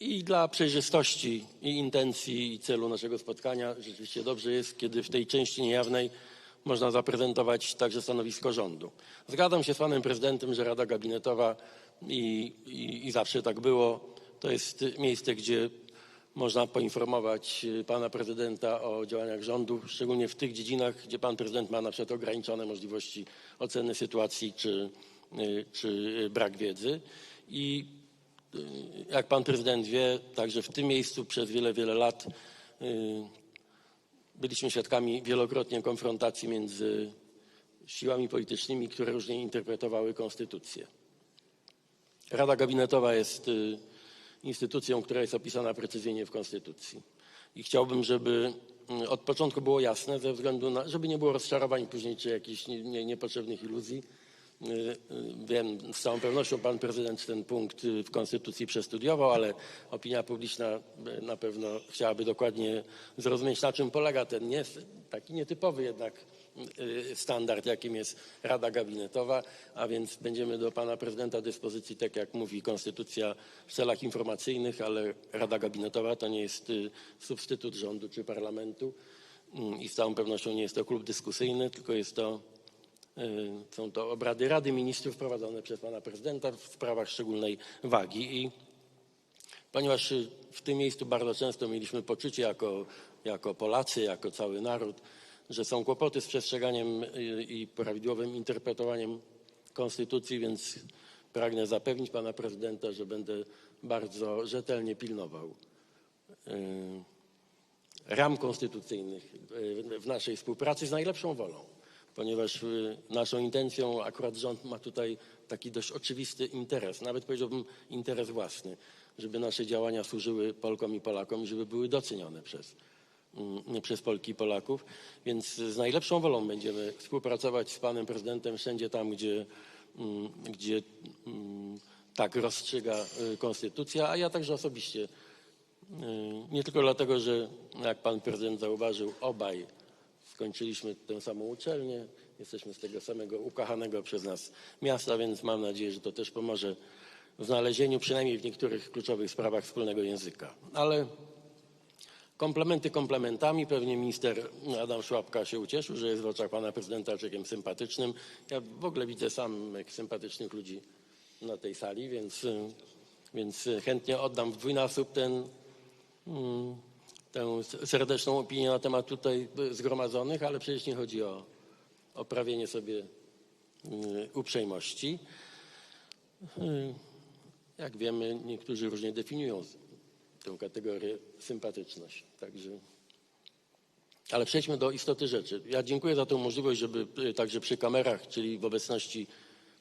I dla przejrzystości i intencji i celu naszego spotkania rzeczywiście dobrze jest, kiedy w tej części niejawnej można zaprezentować także stanowisko rządu. Zgadzam się z panem prezydentem, że Rada Gabinetowa i, i, i zawsze tak było. To jest miejsce, gdzie można poinformować pana prezydenta o działaniach rządu, szczególnie w tych dziedzinach, gdzie pan prezydent ma na przykład ograniczone możliwości oceny sytuacji czy, czy brak wiedzy. I jak pan prezydent wie, także w tym miejscu przez wiele, wiele lat y, byliśmy świadkami wielokrotnie konfrontacji między siłami politycznymi, które różnie interpretowały konstytucję. Rada Gabinetowa jest y, instytucją, która jest opisana precyzyjnie w Konstytucji. I chciałbym, żeby y, od początku było jasne, ze względu na, żeby nie było rozczarowań później czy jakichś nie, nie, niepotrzebnych iluzji. Y, y, Wiem, z całą pewnością pan prezydent ten punkt y, w Konstytucji przestudiował, ale opinia publiczna na pewno chciałaby dokładnie zrozumieć, na czym polega ten nie, taki nietypowy jednak standard, jakim jest Rada Gabinetowa, a więc będziemy do pana prezydenta dyspozycji, tak jak mówi Konstytucja, w celach informacyjnych, ale Rada Gabinetowa to nie jest substytut rządu czy parlamentu i z całą pewnością nie jest to klub dyskusyjny, tylko jest to Są to obrady Rady Ministrów prowadzone przez pana prezydenta w sprawach szczególnej wagi. I ponieważ y, w tym miejscu bardzo często mieliśmy poczucie jako, jako Polacy, jako cały naród, że są kłopoty z przestrzeganiem y, i prawidłowym interpretowaniem konstytucji, więc pragnę zapewnić pana prezydenta, że będę bardzo rzetelnie pilnował ram konstytucyjnych w naszej współpracy z najlepszą wolą ponieważ y, naszą intencją akurat rząd ma tutaj taki dość oczywisty interes, nawet powiedziałbym interes własny, żeby nasze działania służyły Polkom i Polakom i żeby były docenione przez, mm, przez Polki i Polaków. Więc z najlepszą wolą będziemy współpracować z panem prezydentem wszędzie tam, gdzie, mm, gdzie mm, tak rozstrzyga y, konstytucja, a ja także osobiście. y, Nie tylko dlatego, że jak pan prezydent zauważył, obaj skończyliśmy tę samą uczelnię, jesteśmy z tego samego ukochanego przez nas miasta, więc mam nadzieję, że to też pomoże w znalezieniu przynajmniej w niektórych kluczowych sprawach wspólnego języka. Ale komplementy komplementami. Pewnie minister Adam Szłapka się ucieszył, że jest w oczach pana prezydenta człowiekiem sympatycznym. Ja w ogóle widzę samych sympatycznych ludzi na tej sali, więc, więc chętnie oddam w dwójnasób ten, mm, tę serdeczną opinię na temat tutaj zgromadzonych, ale przecież nie chodzi o, o prawienie sobie y, uprzejmości. Y, Jak wiemy, niektórzy różnie definiują tę kategorię sympatyczność. Także. Ale przejdźmy do istoty rzeczy. Ja dziękuję za tę możliwość, żeby y, także przy kamerach, czyli w obecności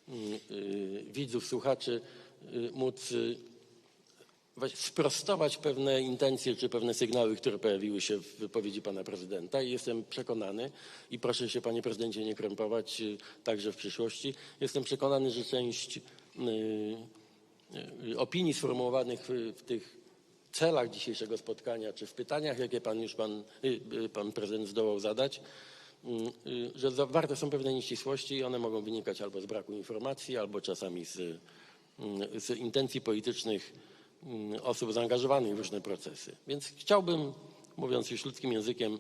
y, widzów, słuchaczy, móc sprostować pewne intencje czy pewne sygnały, które pojawiły się w wypowiedzi pana prezydenta i jestem przekonany i proszę się panie prezydencie nie krępować y, także w przyszłości. Jestem przekonany, że część y, y, opinii sformułowanych w, tych celach dzisiejszego spotkania czy w pytaniach, jakie pan już pan, pan prezydent zdołał zadać, że zawarte są pewne nieścisłości i one mogą wynikać albo z braku informacji, albo czasami z, z intencji politycznych osób zaangażowanych w różne procesy. Więc chciałbym, mówiąc już ludzkim językiem,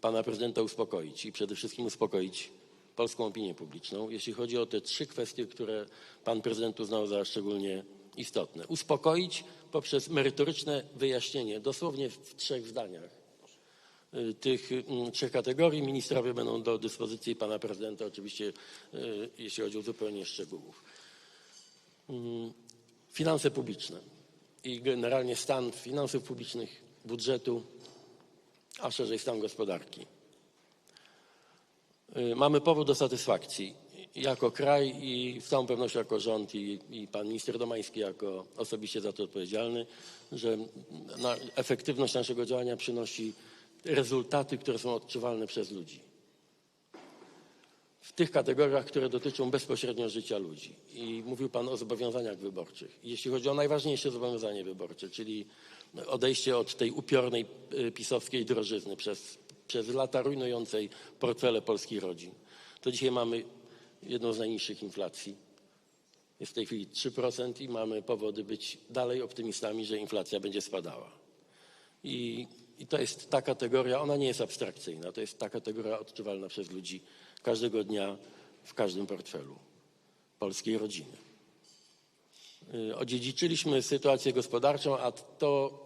pana prezydenta uspokoić i przede wszystkim uspokoić polską opinię publiczną, jeśli chodzi o te trzy kwestie, które pan prezydent uznał za szczególnie istotne. Uspokoić poprzez merytoryczne wyjaśnienie, dosłownie w trzech zdaniach, y, tych mm, trzech kategorii. Ministrowie będą do dyspozycji pana prezydenta, oczywiście, y, jeśli chodzi o uzupełnienie szczegółów. Mm, Finanse publiczne i generalnie stan finansów publicznych, budżetu, a szerzej stan gospodarki. Y, Mamy powód do satysfakcji jako kraj i z całą pewnością jako rząd i, i pan minister Domański jako osobiście za to odpowiedzialny, że na, efektywność naszego działania przynosi rezultaty, które są odczuwalne przez ludzi. W tych kategoriach, które dotyczą bezpośrednio życia ludzi. I mówił Pan o zobowiązaniach wyborczych. Jeśli chodzi o najważniejsze zobowiązanie wyborcze, czyli odejście od tej upiornej y, pisowskiej drożyzny przez, przez lata rujnującej portfele polskich rodzin, to dzisiaj mamy jedną z najniższych inflacji Jest w tej chwili 3% i mamy powody być dalej optymistami, że inflacja będzie spadała. I, I to jest ta kategoria, ona nie jest abstrakcyjna, to jest ta kategoria odczuwalna przez ludzi każdego dnia w każdym portfelu polskiej rodziny. Y, Odziedziczyliśmy sytuację gospodarczą, a to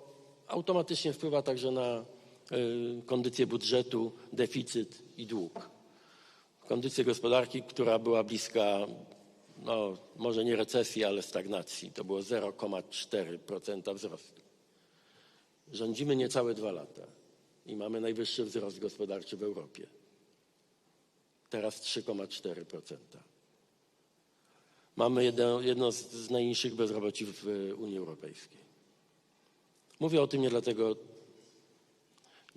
automatycznie wpływa także na y, kondycję budżetu, deficyt i dług. Kondycję gospodarki, która była bliska, no, może nie recesji, ale stagnacji. To było 0,4% wzrostu. Rządzimy niecałe dwa lata i mamy najwyższy wzrost gospodarczy w Europie. Teraz 3,4%. Mamy jedno, jedno z- najniższych bezroboci w Unii Europejskiej. Mówię o tym nie dlatego,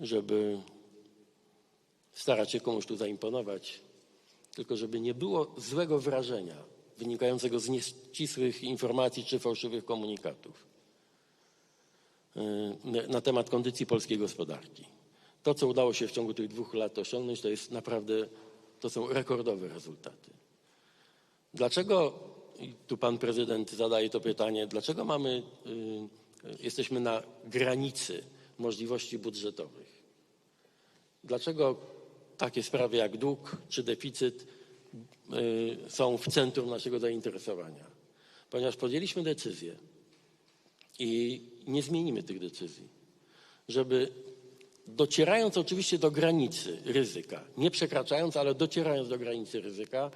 żeby starać się komuś tu zaimponować, tylko żeby nie było złego wrażenia wynikającego z nieścisłych informacji czy fałszywych komunikatów na temat kondycji polskiej gospodarki. To, co udało się w ciągu tych dwóch lat osiągnąć, to jest naprawdę, to są rekordowe rezultaty. Dlaczego, i tu pan prezydent zadaje to pytanie, dlaczego mamy, y, jesteśmy na granicy możliwości budżetowych? Dlaczego takie sprawy jak dług czy deficyt y, są w centrum naszego zainteresowania? Ponieważ podjęliśmy decyzję i nie zmienimy tych decyzji, żeby docierając oczywiście do granicy ryzyka, nie przekraczając, ale docierając do granicy ryzyka,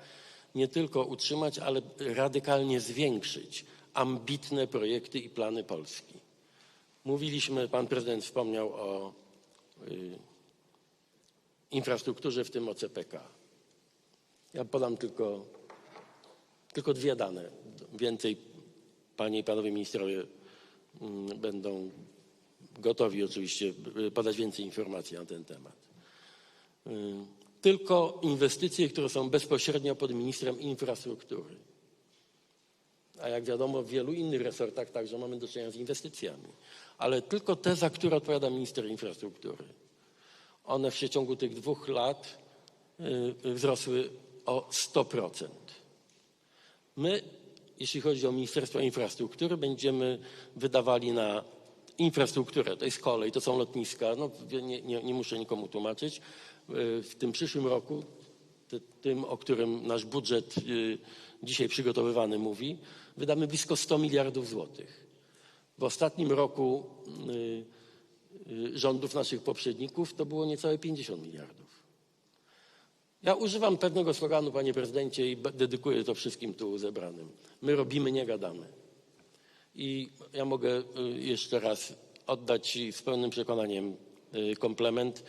nie tylko utrzymać, ale radykalnie zwiększyć ambitne projekty i plany Polski. Mówiliśmy, pan prezydent wspomniał o y, infrastrukturze, w tym o CPK. Ja podam tylko, tylko dwie dane. Więcej panie i panowie ministrowie będą gotowi oczywiście y, podać więcej informacji na ten temat. Y, Tylko inwestycje, które są bezpośrednio pod ministrem infrastruktury. A jak wiadomo, w wielu innych resortach także mamy do czynienia z inwestycjami. Ale tylko te, za które odpowiada minister infrastruktury. One w przeciągu tych dwóch lat y, wzrosły o 100%. My, jeśli chodzi o Ministerstwo Infrastruktury, będziemy wydawali na infrastrukturę, to jest kolej, to są lotniska, no, nie, nie, nie muszę nikomu tłumaczyć. Y, W tym przyszłym roku, ty- tym, o którym nasz budżet y, dzisiaj przygotowywany mówi, wydamy blisko 100 miliardów złotych. W ostatnim roku y, rządów naszych poprzedników to było niecałe 50 miliardów. Ja używam pewnego sloganu, panie prezydencie, i dedykuję to wszystkim tu zebranym. My robimy, nie gadamy. I ja mogę y, jeszcze raz oddać Ci z pełnym przekonaniem y, komplement.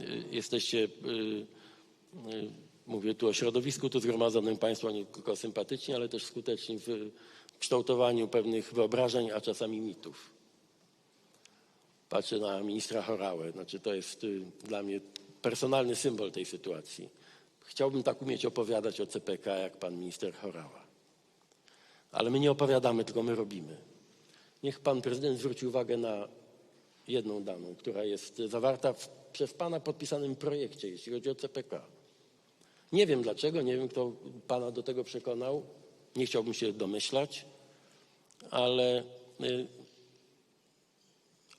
Y, Jesteście, mówię tu o środowisku tu zgromadzonym Państwo, nie tylko sympatyczni, ale też skuteczni w kształtowaniu pewnych wyobrażeń, a czasami mitów. Patrzę na ministra Horałę. Znaczy to jest dla mnie personalny symbol tej sytuacji. Chciałbym tak umieć opowiadać o CPK jak pan minister Horała. Ale my nie opowiadamy, tylko my robimy. Niech pan prezydent zwróci uwagę na jedną daną, która jest zawarta w, przez pana podpisanym projekcie, jeśli chodzi o CPK. Nie wiem dlaczego, nie wiem kto pana do tego przekonał. Nie chciałbym się domyślać, ale y,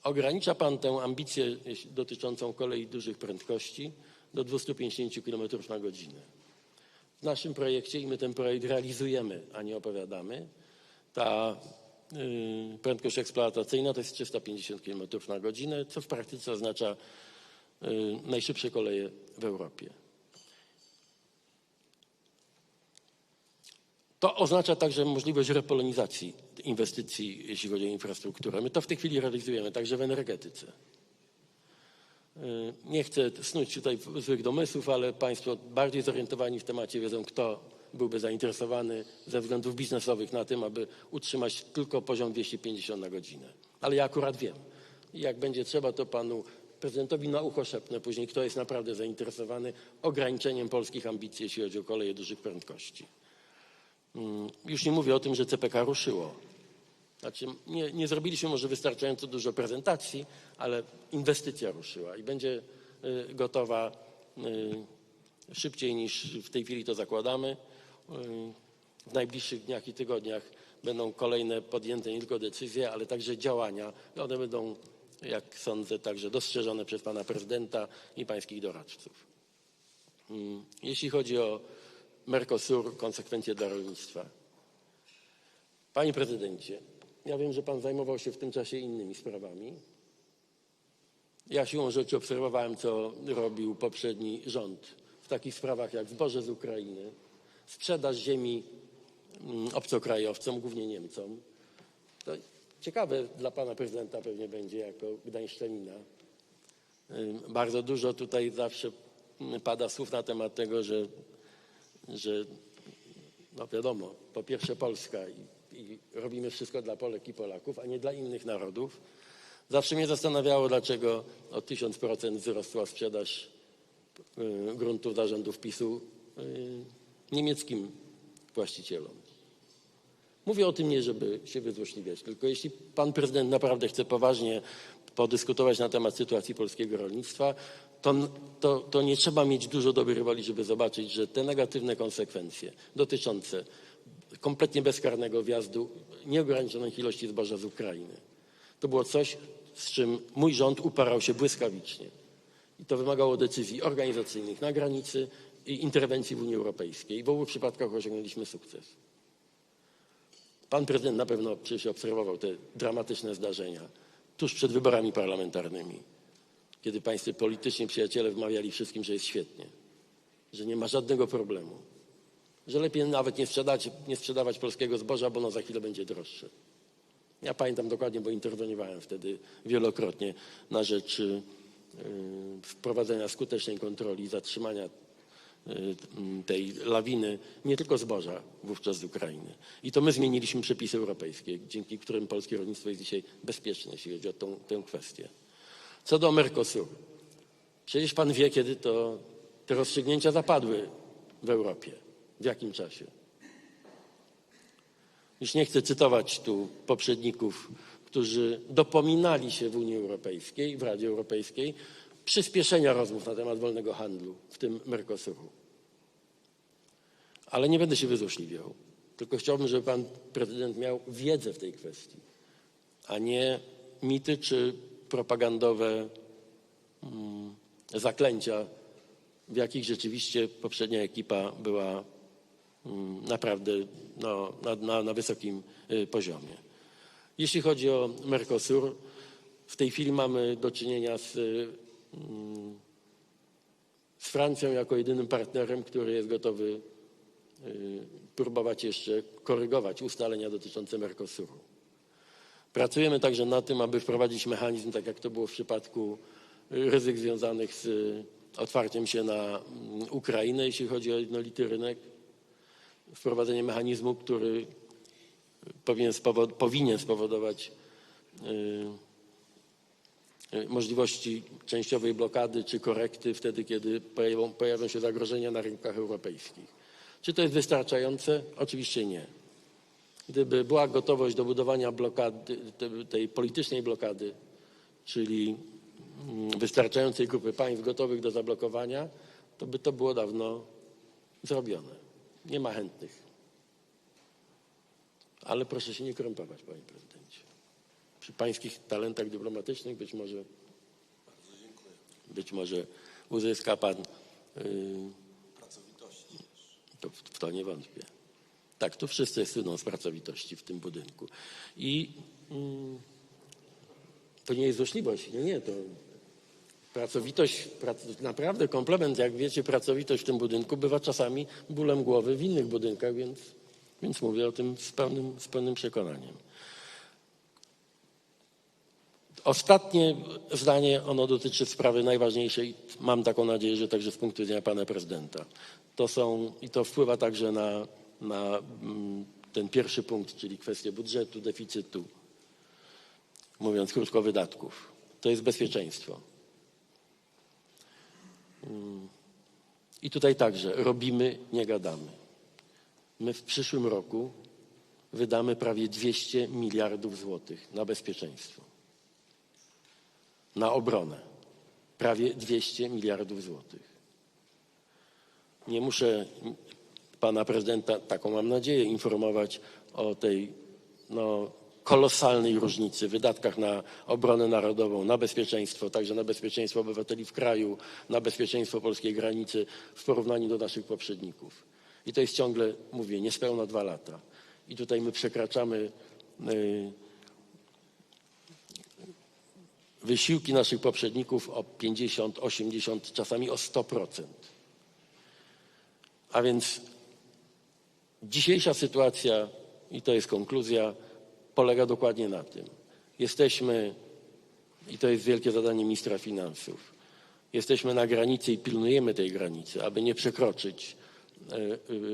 ogranicza pan tę ambicję dotyczącą kolei dużych prędkości do 250 km na godzinę. W naszym projekcie, i my ten projekt realizujemy, a nie opowiadamy, ta y, prędkość eksploatacyjna to jest 350 km na godzinę, co w praktyce oznacza y, najszybsze koleje w Europie. To oznacza także możliwość repolonizacji inwestycji, jeśli chodzi o infrastrukturę. My to w tej chwili realizujemy także w energetyce. Y, Nie chcę snuć tutaj złych domysłów, ale Państwo bardziej zorientowani w temacie wiedzą, kto byłby zainteresowany ze względów biznesowych na tym, aby utrzymać tylko poziom 250 na godzinę. Ale ja akurat wiem. Jak będzie trzeba, to panu prezydentowi na ucho szepnę później, kto jest naprawdę zainteresowany ograniczeniem polskich ambicji, jeśli chodzi o koleje dużych prędkości. Mm, Już nie mówię o tym, że CPK ruszyło. Znaczy, nie, nie zrobiliśmy może wystarczająco dużo prezentacji, ale inwestycja ruszyła i będzie y, gotowa y, szybciej niż w tej chwili to zakładamy. Y, w najbliższych dniach i tygodniach będą kolejne podjęte nie tylko decyzje, ale także działania. One będą, jak sądzę, także dostrzeżone przez pana prezydenta i pańskich doradców. Mm, Jeśli chodzi o Mercosur, konsekwencje dla rolnictwa. Panie prezydencie, ja wiem, że pan zajmował się w tym czasie innymi sprawami. Ja siłą rzeczy obserwowałem, co robił poprzedni rząd w takich sprawach jak zboże z Ukrainy, sprzedaż ziemi mm, obcokrajowcom, głównie Niemcom. To ciekawe dla pana prezydenta pewnie będzie jako gdańszczanina. Bardzo dużo tutaj zawsze mm, pada słów na temat tego, że, że no wiadomo, po pierwsze Polska i, i robimy wszystko dla Polek i Polaków, a nie dla innych narodów. Zawsze mnie zastanawiało, dlaczego o 1000% wzrosła sprzedaż y, gruntów zarządów PiSu y, niemieckim właścicielom. Mówię o tym nie, żeby się wyzłośliwiać, tylko jeśli pan prezydent naprawdę chce poważnie podyskutować na temat sytuacji polskiego rolnictwa, to, to, to nie trzeba mieć dużo dobrej woli, żeby zobaczyć, że te negatywne konsekwencje dotyczące kompletnie bezkarnego wjazdu nieograniczonych ilości zboża z Ukrainy, to było coś, z czym mój rząd uparał się błyskawicznie. I to wymagało decyzji organizacyjnych na granicy i interwencji w Unii Europejskiej. W obu przypadkach osiągnęliśmy sukces. Pan prezydent na pewno przecież obserwował te dramatyczne zdarzenia tuż przed wyborami parlamentarnymi, kiedy pańscy polityczni przyjaciele wmawiali wszystkim, że jest świetnie, że nie ma żadnego problemu, że lepiej nawet nie sprzedać, nie sprzedawać polskiego zboża, bo ono za chwilę będzie droższe. Ja pamiętam dokładnie, bo interweniowałem wtedy wielokrotnie na rzecz y, wprowadzenia skutecznej kontroli, zatrzymania y, tej lawiny nie tylko zboża wówczas z Ukrainy. I to my zmieniliśmy przepisy europejskie, dzięki którym polskie rolnictwo jest dzisiaj bezpieczne, jeśli chodzi o tą, tę kwestię. Co do Mercosuru. Przecież pan wie, kiedy to te rozstrzygnięcia zapadły w Europie. W jakim czasie? Już nie chcę cytować tu poprzedników, którzy dopominali się w Unii Europejskiej, w Radzie Europejskiej, przyspieszenia rozmów na temat wolnego handlu, w tym Mercosuru. Ale nie będę się wyzłośliwiał, tylko chciałbym, żeby pan prezydent miał wiedzę w tej kwestii, a nie mity czy propagandowe mm, zaklęcia, w jakich rzeczywiście poprzednia ekipa była naprawdę no, na, na, na wysokim y, poziomie. Jeśli chodzi o Mercosur, w tej chwili mamy do czynienia z, y, mm, z Francją jako jedynym partnerem, który jest gotowy y, próbować jeszcze korygować ustalenia dotyczące Mercosuru. Pracujemy także nad tym, aby wprowadzić mechanizm, tak jak to było w przypadku ryzyk związanych z otwarciem się na mm, Ukrainę, jeśli chodzi o jednolity rynek. Wprowadzenie mechanizmu, który powinien, powinien spowodować y, y, możliwości częściowej blokady czy korekty wtedy, kiedy pojawią, pojawią się zagrożenia na rynkach europejskich. Czy to jest wystarczające? Oczywiście nie. Gdyby była gotowość do budowania blokady, te- tej politycznej blokady, czyli mm, wystarczającej grupy państw gotowych do zablokowania, to by to było dawno zrobione. Nie ma chętnych. Ale proszę się nie krępować, panie prezydencie. Przy pańskich talentach dyplomatycznych być może, być może uzyska pan, yy, to w, to nie wątpię. Tak, tu wszyscy syną z pracowitości w tym budynku. I mm, to nie jest złośliwość, nie, nie, to pracowitość, prac, naprawdę komplement, jak wiecie, pracowitość w tym budynku bywa czasami bólem głowy w innych budynkach, więc, więc mówię o tym z pełnym, z pełnym przekonaniem. Ostatnie zdanie, ono dotyczy sprawy najważniejszej, mam taką nadzieję, że także z punktu widzenia pana prezydenta. To są, i to wpływa także na, na mm, ten pierwszy punkt, czyli kwestię budżetu, deficytu, mówiąc krótko, wydatków. To jest bezpieczeństwo. I tutaj także robimy, nie gadamy. My w przyszłym roku wydamy prawie 200 miliardów złotych na bezpieczeństwo na obronę. Prawie 200 miliardów złotych. Nie muszę pana prezydenta, taką mam nadzieję, informować o tej no, kolosalnej różnicy w wydatkach na obronę narodową, na bezpieczeństwo, także na bezpieczeństwo obywateli w kraju, na bezpieczeństwo polskiej granicy w porównaniu do naszych poprzedników. I to jest ciągle, mówię, niespełna dwa lata. I tutaj my przekraczamy y, wysiłki naszych poprzedników o 50, 80, czasami o 100%. A więc dzisiejsza sytuacja, i to jest konkluzja, polega dokładnie na tym. Jesteśmy, i to jest wielkie zadanie ministra finansów, jesteśmy na granicy i pilnujemy tej granicy, aby nie przekroczyć e,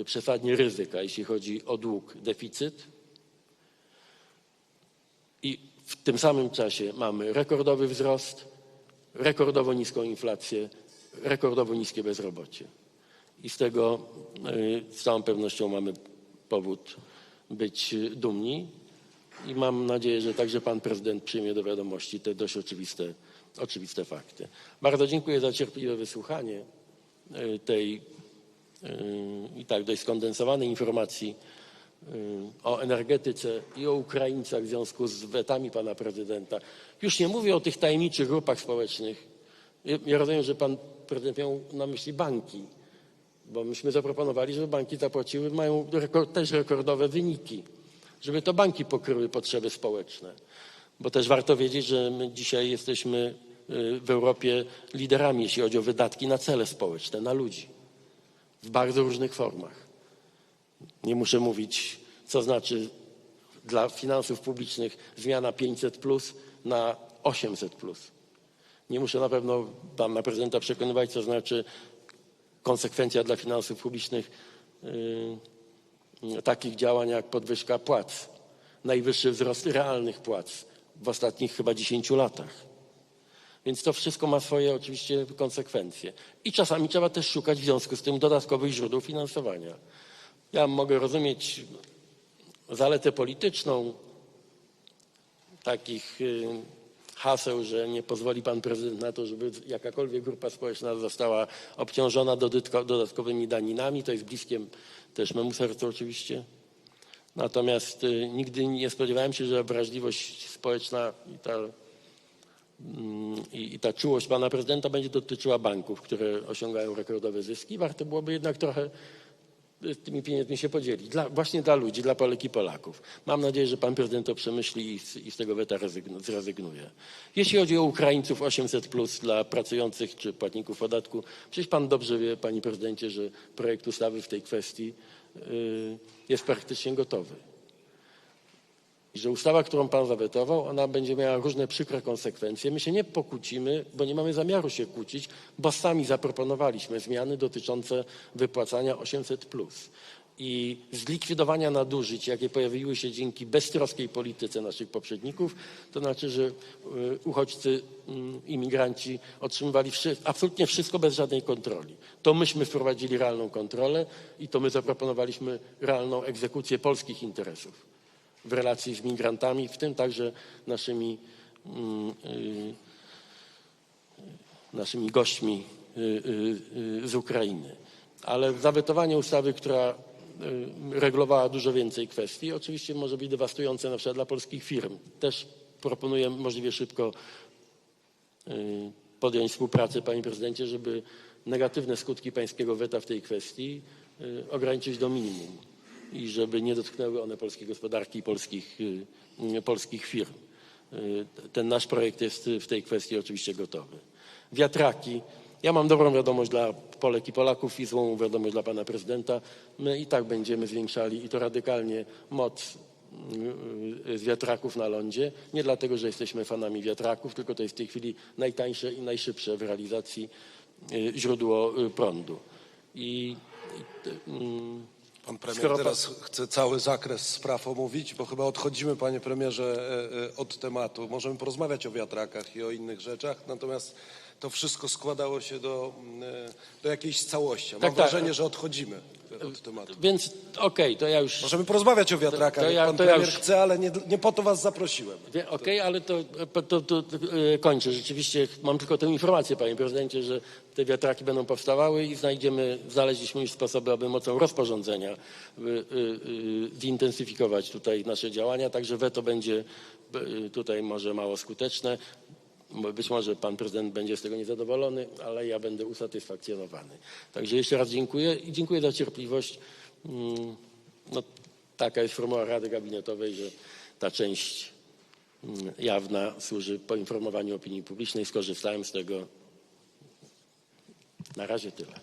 e, przesadnie ryzyka, jeśli chodzi o dług, deficyt. I w tym samym czasie mamy rekordowy wzrost, rekordowo niską inflację, rekordowo niskie bezrobocie. I z tego y, z całą pewnością mamy powód być dumni. I mam nadzieję, że także pan prezydent przyjmie do wiadomości te dość oczywiste, oczywiste fakty. Bardzo dziękuję za cierpliwe wysłuchanie y, tej y, i tak dość skondensowanej informacji y, o energetyce i o Ukraińcach w związku z wetami pana prezydenta. Już nie mówię o tych tajemniczych grupach społecznych. Ja- rozumiem, że pan prezydent miał na myśli banki, bo myśmy zaproponowali, żeby banki zapłaciły, mają rekord, też rekordowe wyniki, żeby to banki pokryły potrzeby społeczne. Bo też warto wiedzieć, że my dzisiaj jesteśmy y, w Europie liderami, jeśli chodzi o wydatki na cele społeczne, na ludzi, w bardzo różnych formach. Nie muszę mówić, co znaczy dla finansów publicznych zmiana 500 plus na 800 plus. Nie muszę na pewno pana prezydenta przekonywać, co znaczy konsekwencja dla finansów publicznych yy, takich działań jak podwyżka płac, najwyższy wzrost realnych płac w ostatnich chyba 10 latach. Więc to wszystko ma swoje oczywiście konsekwencje. I czasami trzeba też szukać w związku z tym dodatkowych źródeł finansowania. Ja mogę rozumieć zaletę polityczną takich y, haseł, że nie pozwoli pan prezydent na to, żeby jakakolwiek grupa społeczna została obciążona dodatkowymi daninami. To jest bliskie też memu sercu oczywiście. Natomiast y, nigdy nie spodziewałem się, że wrażliwość społeczna i ta, mm, i, i ta czułość pana prezydenta będzie dotyczyła banków, które osiągają rekordowe zyski. Warto byłoby jednak trochę tymi pieniędzmi się podzielić. Dla, właśnie dla ludzi, dla Polek i Polaków. Mam nadzieję, że pan prezydent to przemyśli i z, i z tego weta rezygn- zrezygnuje. Jeśli chodzi o Ukraińców 800 plus dla pracujących czy płatników podatku, przecież pan dobrze wie, panie prezydencie, że projekt ustawy w tej kwestii y, jest praktycznie gotowy. I że ustawa, którą pan zawetował, ona będzie miała różne przykre konsekwencje. My się nie pokłócimy, bo nie mamy zamiaru się kłócić, bo sami zaproponowaliśmy zmiany dotyczące wypłacania 800 i zlikwidowania nadużyć, jakie pojawiły się dzięki beztroskiej polityce naszych poprzedników, to znaczy, że y, uchodźcy, mm, imigranci otrzymywali absolutnie wszystko bez żadnej kontroli. To myśmy wprowadzili realną kontrolę i to my zaproponowaliśmy realną egzekucję polskich interesów w relacji z migrantami, w tym także naszymi, mm, y, naszymi gośćmi y, y, y, z Ukrainy. Ale zawetowanie ustawy, która y, regulowała dużo więcej kwestii, oczywiście może być dewastujące na przykład dla polskich firm. Też proponuję możliwie szybko y, podjąć współpracę, panie prezydencie, żeby negatywne skutki pańskiego weta w tej kwestii y, ograniczyć do minimum i żeby nie dotknęły one polskiej gospodarki i polskich, y, polskich firm. Y, Ten nasz projekt jest w tej kwestii oczywiście gotowy. Wiatraki. Ja mam dobrą wiadomość dla Polek i Polaków i złą wiadomość dla pana prezydenta. My i tak będziemy zwiększali i to radykalnie moc y, z wiatraków na lądzie. Nie dlatego, że jesteśmy fanami wiatraków, tylko to jest w tej chwili najtańsze i najszybsze w realizacji źródło prądu. I, i mm, Pan premier Skoro pan- teraz chce cały zakres spraw omówić, bo chyba odchodzimy, panie premierze, e, e, od tematu. Możemy porozmawiać o wiatrakach i o innych rzeczach, natomiast to wszystko składało się do, mm, e, do jakiejś całości. Mam Tak, tak. wrażenie, że odchodzimy. od tematu. Więc okej, to ja już... Możemy porozmawiać o wiatrakach, to jak ja- pan to ja już- chce, ale nie, nie po to was zaprosiłem. Okej, ale to, to, to, to e, kończę. Rzeczywiście mam tylko tę informację, panie prezydencie, że te wiatraki będą powstawały i znajdziemy, znaleźliśmy już sposoby, aby mocą rozporządzenia y, zintensyfikować tutaj nasze działania, także weto będzie tutaj może mało skuteczne. Być może pan prezydent będzie z tego niezadowolony, ale ja będę usatysfakcjonowany. Także jeszcze raz dziękuję i dziękuję za cierpliwość. Mm, No, taka jest formuła Rady Gabinetowej, że ta część mm, jawna służy poinformowaniu opinii publicznej. Skorzystałem z tego. Na razie tyle.